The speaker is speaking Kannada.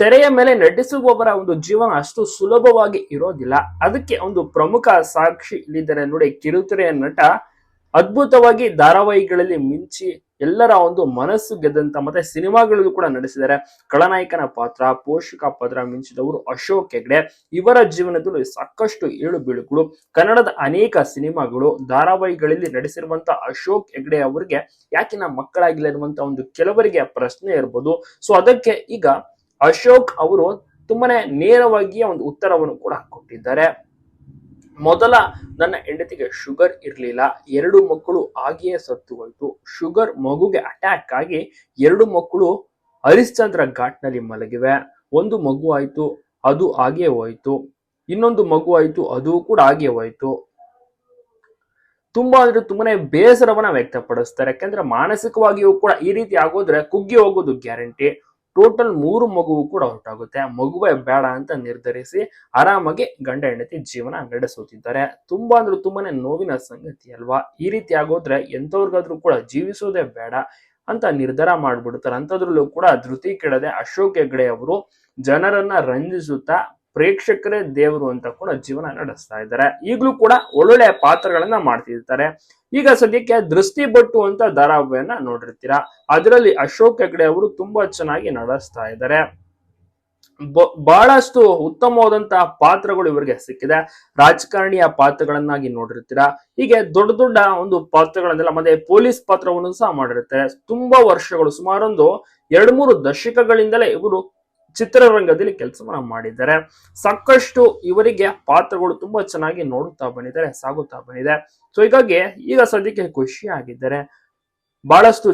ತೆರೆಯ ಮೇಲೆ ನಟಿಸುವವರ ಒಂದು ಜೀವನ ಅಷ್ಟು ಸುಲಭವಾಗಿ ಇರೋದಿಲ್ಲ. ಅದಕ್ಕೆ ಒಂದು ಪ್ರಮುಖ ಸಾಕ್ಷಿ ಇಲ್ಲಿದ್ದಾರೆ ನೋಡಿ, ಕಿರುತೆರೆಯ ನಟ. ಅದ್ಭುತವಾಗಿ ಧಾರಾವಾಹಿಗಳಲ್ಲಿ ಮಿಂಚಿ ಎಲ್ಲರ ಒಂದು ಮನಸ್ಸು ಗೆದ್ದಂತ ಮತ್ತೆ ಸಿನಿಮಾಗಳಲ್ಲೂ ಕೂಡ ನಡೆಸಿದ್ದಾರೆ ಖಳನಾಯಕನ ಪಾತ್ರ, ಪೋಷಕ ಪಾತ್ರ ಮಿಂಚಿದವರು ಅಶೋಕ್ ಹೆಗ್ಡೆ. ಇವರ ಜೀವನದಲ್ಲಿ ಸಾಕಷ್ಟು ಏಳು ಬೀಳುಗಳು ಕನ್ನಡದ ಅನೇಕ ಸಿನಿಮಾಗಳು ಧಾರಾವಾಹಿಗಳಲ್ಲಿ ನಡೆಸಿರುವಂತ ಅಶೋಕ್ ಹೆಗ್ಡೆ ಅವರಿಗೆ ಯಾಕಿನ ಮಕ್ಕಳಾಗಿಲ್ಲ ಇರುವಂತ ಒಂದು ಕೆಲವರಿಗೆ ಪ್ರಶ್ನೆ ಇರ್ಬೋದು. ಸೊ ಅದಕ್ಕೆ ಈಗ ಅಶೋಕ್ ಅವರು ತುಂಬಾನೇ ನೇರವಾಗಿ ಒಂದು ಉತ್ತರವನ್ನು ಕೂಡ ಕೊಟ್ಟಿದ್ದಾರೆ. ಮೊದಲ ನನ್ನ ಹೆಂಡತಿಗೆ ಶುಗರ್ ಇರಲಿಲ್ಲ. ಎರಡು ಮಕ್ಕಳು ಹಾಗೆಯೇ ಸತ್ತು ಹೋಯ್ತು. ಶುಗರ್ ಮಗುಗೆ ಅಟ್ಯಾಕ್ ಆಗಿ ಎರಡು ಮಕ್ಕಳು ಹರಿಶ್ಚಂದ್ರ ಘಾಟ್ನಲ್ಲಿ ಮಲಗಿವೆ. ಒಂದು ಮಗು ಆಯ್ತು, ಅದು ಹಾಗೆ ಹೋಯ್ತು. ಇನ್ನೊಂದು ಮಗು ಆಯ್ತು, ಅದು ಕೂಡ ಹಾಗೆ ಹೋಯ್ತು. ತುಂಬಾ ಅಂದ್ರೆ ತುಂಬಾನೇ ಬೇಸರವನ್ನ ವ್ಯಕ್ತಪಡಿಸ್ತಾರೆ. ಯಾಕಂದ್ರೆ ಮಾನಸಿಕವಾಗಿಯೂ ಕೂಡ ಈ ರೀತಿ ಆಗೋದ್ರೆ ಕುಗ್ಗಿ ಹೋಗೋದು ಗ್ಯಾರಂಟಿ. ಟೋಟಲ್ ಮೂರು ಮಗುವು ಕೂಡ ಹೊರಟಾಗುತ್ತೆ ಮಗುವೇ ಬೇಡ ಅಂತ ನಿರ್ಧರಿಸಿ ಆರಾಮಾಗಿ ಗಂಡ ಹೆಂಡತಿ ಜೀವನ ನಡೆಸುತ್ತಿದ್ದಾರೆ. ತುಂಬಾ ಅಂದ್ರೆ ತುಂಬಾನೇ ನೋವಿನ ಸಂಗತಿ ಅಲ್ವಾ? ಈ ರೀತಿ ಆಗೋದ್ರೆ ಎಂತವ್ರಿಗಾದ್ರೂ ಕೂಡ ಜೀವಿಸೋದೇ ಬೇಡ ಅಂತ ನಿರ್ಧಾರ ಮಾಡ್ಬಿಡ್ತಾರೆ. ಅಂಥದ್ರಲ್ಲೂ ಕೂಡ ಧೃತಿ ಕೆಡದೆ ಅಶೋಕ್ ಹೆಗ್ಡೆ ಅವರು ಜನರನ್ನ ರಂಜಿಸುತ್ತಾ ಪ್ರೇಕ್ಷಕರೇ ದೇವರು ಅಂತ ಕೂಡ ಜೀವನ ನಡೆಸ್ತಾ ಇದ್ದಾರೆ. ಈಗಲೂ ಕೂಡ ಒಳ್ಳೊಳ್ಳೆ ಪಾತ್ರಗಳನ್ನ ಮಾಡ್ತಿರ್ತಾರೆ. ಈಗ ಸದ್ಯಕ್ಕೆ ದೃಷ್ಟಿ ಬಟ್ಟು ಅಂತ ಧಾರಾವಾಹಿಯನ್ನ ನೋಡಿರ್ತೀರಾ? ಅದರಲ್ಲಿ ಅಶೋಕ್ ಹೆಗ್ಡೆ ಅವರು ತುಂಬಾ ಚೆನ್ನಾಗಿ ನಡೆಸ್ತಾ ಇದ್ದಾರೆ. ಬಹಳಷ್ಟು ಉತ್ತಮವಾದಂತಹ ಪಾತ್ರಗಳು ಇವರಿಗೆ ಸಿಕ್ಕಿದೆ. ರಾಜಕಾರಣಿಯ ಪಾತ್ರಗಳನ್ನಾಗಿ ನೋಡಿರ್ತೀರಾ? ಹೀಗೆ ದೊಡ್ಡ ದೊಡ್ಡ ಒಂದು ಪಾತ್ರಗಳನ್ನೆಲ್ಲ ಮತ್ತೆ ಪೊಲೀಸ್ ಪಾತ್ರವನ್ನು ಸಹ ಮಾಡಿರ್ತಾರೆ. ತುಂಬಾ ವರ್ಷಗಳು, ಸುಮಾರೊಂದು ಎರಡ್ ಮೂರು ದಶಕಗಳಿಂದಲೇ ಇವರು ಚಿತ್ರರಂಗದಲ್ಲಿ ಕೆಲಸವನ್ನ ಮಾಡಿದ್ದಾರೆ. ಸಾಕಷ್ಟು ಇವರಿಗೆ ಪಾತ್ರಗಳು ತುಂಬಾ ಚೆನ್ನಾಗಿ ನೋಡುತ್ತಾ ಬಂದಿದ್ದಾರೆ, ಸಾಗುತ್ತಾ ಬಂದಿದೆ. ಸೊ ಹೀಗಾಗಿ ಈಗ ಸದ್ಯಕ್ಕೆ ಖುಷಿಯಾಗಿದ್ದಾರೆ. ಬಹಳಷ್ಟು